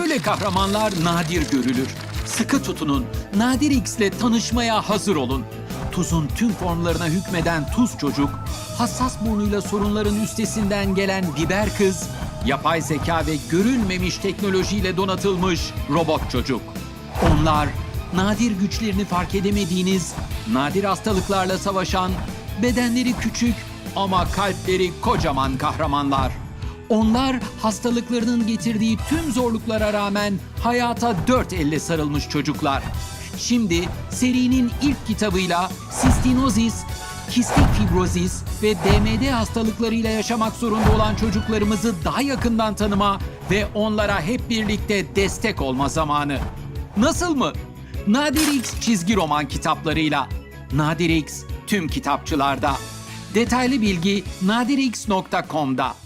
Böyle kahramanlar nadir görülür. Sıkı tutunun. Nadir X ile tanışmaya hazır olun. Tuzun tüm formlarına hükmeden tuz çocuk, hassas burnuyla sorunların üstesinden gelen biber kız, yapay zeka ve görülmemiş teknolojiyle donatılmış robot çocuk. Onlar nadir güçlerini fark edemediğiniz, nadir hastalıklarla savaşan, bedenleri küçük ama kalpleri kocaman kahramanlar. Onlar hastalıklarının getirdiği tüm zorluklara rağmen hayata dört elle sarılmış çocuklar. Şimdi serinin ilk kitabıyla sistinozis, kistik fibrozis ve DMD hastalıklarıyla yaşamak zorunda olan çocuklarımızı daha yakından tanıma ve onlara hep birlikte destek olma zamanı. Nasıl mı? Nadir X çizgi roman kitaplarıyla. Nadir X tüm kitapçılarda. Detaylı bilgi nadirx.com'da.